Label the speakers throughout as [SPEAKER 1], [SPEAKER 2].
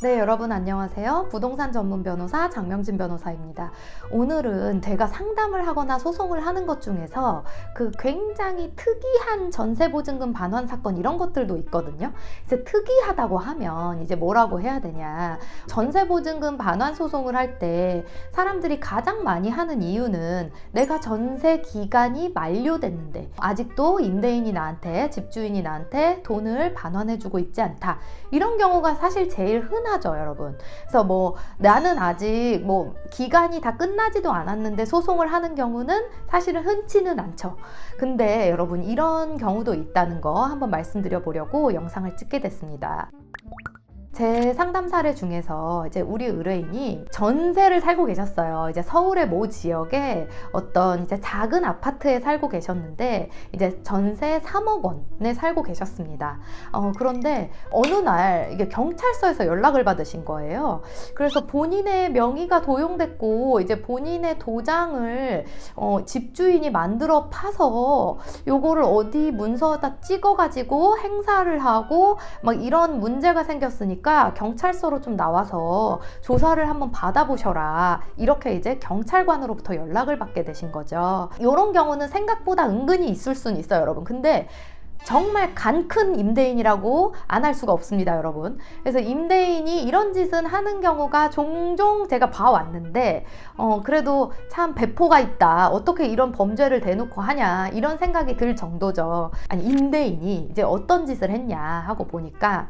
[SPEAKER 1] 네, 여러분 안녕하세요. 부동산 전문 변호사 장명진 변호사입니다. 오늘은 제가 상담을 하거나 소송을 하는 것 중에서 그 굉장히 특이한 전세 보증금 반환 사건 이런 것들도 있거든요. 이제 특이하다고 하면 이제 뭐라고 해야 되냐. 전세 보증금 반환 소송을 할 때 사람들이 가장 많이 하는 이유는 내가 전세 기간이 만료됐는데 아직도 임대인이 나한테 집주인이 나한테 돈을 반환해 주고 있지 않다. 이런 경우가 사실 제일 흔 하죠, 여러분. 그래서 뭐 나는 아직 뭐 기간이 다 끝나지도 않았는데 소송을 하는 경우는 사실은 흔치는 않죠. 근데 여러분 이런 경우도 있다는 거 한번 말씀드려 보려고 영상을 찍게 됐습니다. 제 상담 사례 중에서 이제 우리 의뢰인이 전세를 살고 계셨어요. 이제 서울의 모 지역에 어떤 이제 작은 아파트에 살고 계셨는데 이제 전세 3억 원에 살고 계셨습니다. 어, 그런데 어느 날 이게 경찰서에서 연락을 받으신 거예요. 그래서 본인의 명의가 도용됐고 이제 본인의 도장을 어, 집주인이 만들어 파서 요거를 어디 문서에다 찍어가지고 행사를 하고 막 이런 문제가 생겼으니까 경찰서로 좀 나와서 조사를 한번 받아보셔라. 이렇게 이제 경찰관으로부터 연락을 받게 되신 거죠. 이런 경우는 생각보다 은근히 있을 수는 있어요, 여러분. 근데 정말 간 큰 임대인이라고 안 할 수가 없습니다, 여러분. 그래서 임대인이 이런 짓은 하는 경우가 종종 제가 봐왔는데, 어, 그래도 참 배포가 있다. 어떻게 이런 범죄를 대놓고 하냐. 이런 생각이 들 정도죠. 아니, 임대인이 이제 어떤 짓을 했냐 하고 보니까,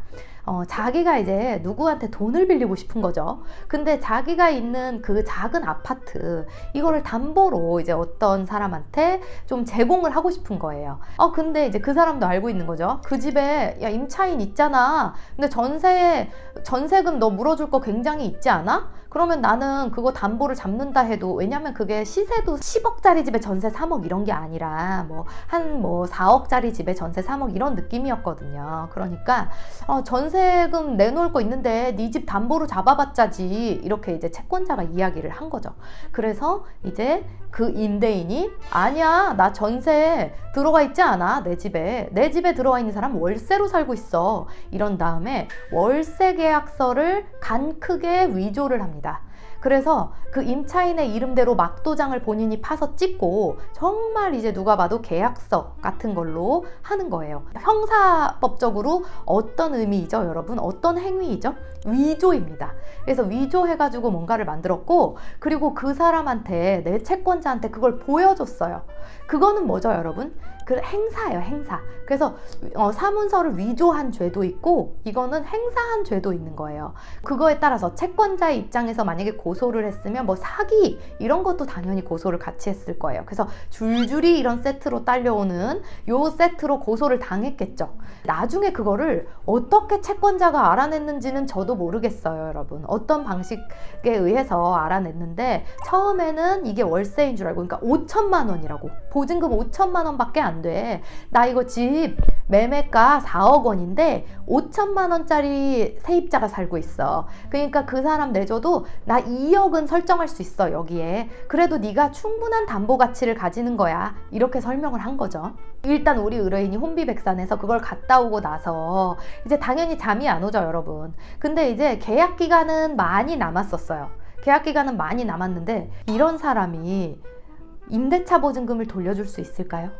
[SPEAKER 1] 어, 자기가 이제 누구한테 돈을 빌리고 싶은 거죠. 근데 자기가 있는 그 작은 아파트, 이거를 담보로 이제 어떤 사람한테 좀 제공을 하고 싶은 거예요. 어, 근데 이제 그 사람도 알고 있는 거죠. 그 집에, 야, 임차인 있잖아. 근데 전세, 전세금 너 물어줄 거 굉장히 있지 않아? 그러면 나는 그거 담보를 잡는다 해도, 왜냐면 그게 시세도 10억짜리 집에 전세 3억 이런 게 아니라, 뭐, 한뭐 4억짜리 집에 전세 3억 이런 느낌이었거든요. 그러니까, 어, 전세금 내놓을 거 있는데 네 집 담보로 잡아봤자지. 이렇게 이제 채권자가 이야기를 한 거죠. 그래서 이제 그 임대인이 아니야 나 전세 들어가 있지 않아 내 집에 내 집에 들어와 있는 사람 월세로 살고 있어 이런 다음에 월세 계약서를 간 크게 위조를 합니다. 그래서 그 임차인의 이름대로 막도장을 본인이 파서 찍고 정말 이제 누가 봐도 계약서 같은 걸로 하는 거예요. 형사법적으로 어떤 의미이죠, 여러분? 어떤 행위이죠? 위조입니다. 그래서 위조해가지고 뭔가를 만들었고, 그리고 그 사람한테, 내 채권자한테 그걸 보여줬어요. 그거는 뭐죠, 여러분? 그 행사예요, 행사. 그래서 어, 사문서를 위조한 죄도 있고, 이거는 행사한 죄도 있는 거예요. 그거에 따라서 채권자의 입장에서 만약에 고소를 했으면 뭐 사기 이런 것도 당연히 고소를 같이 했을 거예요. 그래서 줄줄이 이런 세트로 딸려오는 요 세트로 고소를 당했겠죠. 나중에 그거를 어떻게 채권자가 알아냈는지는 저도 모르겠어요, 여러분. 어떤 방식에 의해서 알아냈는데 처음에는 이게 월세인 줄 알고 그러니까 5천만 원이라고 보증금 5천만 원밖에 안 돼. 나 이거 집 매매가 4억 원인데 5천만 원짜리 세입자가 살고 있어. 그러니까 그 사람 내줘도 나 2억은 설정할 수 있어 여기에. 그래도 네가 충분한 담보 가치를 가지는 거야. 이렇게 설명을 한 거죠. 일단 우리 의뢰인이 혼비백산해서 그걸 갔다 오고 나서 이제 당연히 잠이 안 오죠 여러분. 근데 이제 계약 기간은 많이 남았었어요. 계약 기간은 많이 남았는데 이런 사람이 임대차 보증금을 돌려줄 수 있을까요?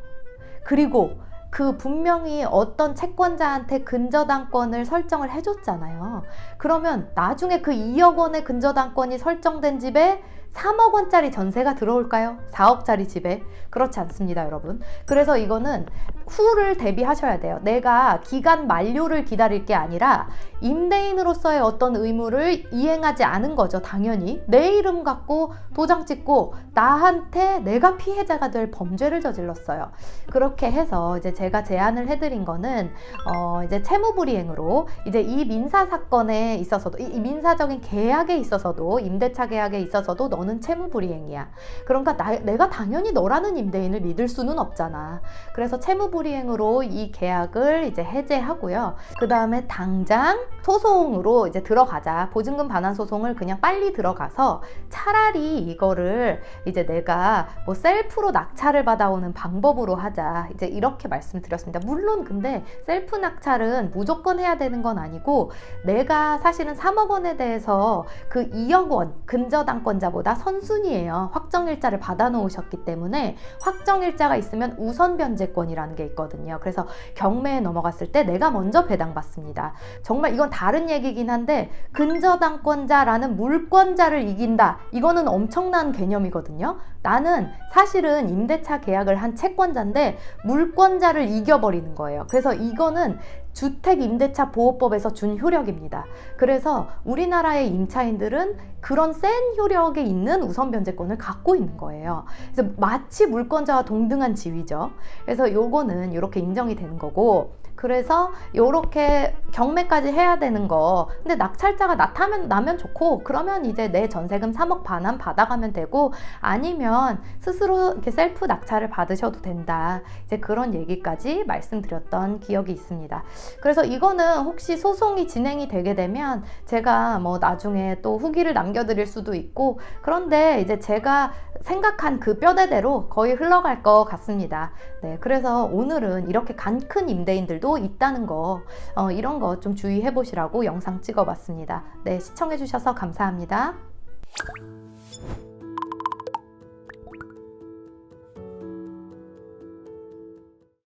[SPEAKER 1] 그리고 그 분명히 어떤 채권자한테 근저당권을 설정을 해줬잖아요. 그러면 나중에 그 2억 원의 근저당권이 설정된 집에 3억 원짜리 전세가 들어올까요? 4억짜리 집에? 그렇지 않습니다, 여러분. 그래서 이거는 후를 대비하셔야 돼요. 내가 기간 만료를 기다릴 게 아니라 임대인으로서의 어떤 의무를 이행하지 않은 거죠, 당연히. 내 이름 갖고 도장 찍고 나한테 내가 피해자가 될 범죄를 저질렀어요. 그렇게 해서 이제 제가 제안을 해드린 거는 어 이제 채무불이행으로 이제 이 민사 사건에 있어서도 이, 이 민사적인 계약에 있어서도 임대차 계약에 있어서도 너는 채무불이행이야. 그러니까 나, 내가 당연히 너라는 임대인을 믿을 수는 없잖아. 그래서 채무불이행으로 이 계약을 이제 해제하고요. 그 다음에 당장 소송으로 이제 들어가자. 보증금 반환 소송을 그냥 빨리 들어가서 차라리 이거를 이제 내가 뭐 셀프로 낙찰을 받아오는 방법으로 하자. 이제 이렇게 말씀드렸습니다. 물론 근데 셀프 낙찰은 무조건 해야 되는 건 아니고 내가 사실은 3억 원에 대해서 그 2억 원 근저당권자보다 선순위예요. 확정일자를 받아놓으셨기 때문에 확정일자가 있으면 우선 변제권이라는 게 있거든요. 그래서 경매에 넘어갔을 때 내가 먼저 배당받습니다. 정말 이건 다른 얘기긴 한데 근저당권자라는 물권자를 이긴다. 이거는 엄청난 개념이거든요. 나는 사실은 임대차 계약을 한 채권자인데 물권자를 이겨버리는 거예요. 그래서 이거는 주택 임대차 보호법에서 준 효력입니다. 그래서 우리나라의 임차인들은 그런 센 효력에 있는 우선 변제권을 갖고 있는 거예요. 그래서 마치 물권자와 동등한 지위죠. 그래서 요거는 이렇게 인정이 되는 거고 그래서 요렇게 경매까지 해야 되는 거. 근데 낙찰자가 나타면 나면 좋고 그러면 이제 내 전세금 3억 반환 받아가면 되고 아니면 스스로 이렇게 셀프 낙찰을 받으셔도 된다. 이제 그런 얘기까지 말씀드렸던 기억이 있습니다. 그래서 이거는 혹시 소송이 진행이 되게 되면 제가 뭐 나중에 또 후기를 남겨드릴 수도 있고 그런데 이제 제가 생각한 그 뼈대대로 거의 흘러갈 것 같습니다. 네, 그래서 오늘은 이렇게 간큰 임대인들 도 있다는 거, 어, 이런 거 좀 주의해 보시라고 영상 찍어 봤습니다. 네, 시청해 주셔서 감사합니다.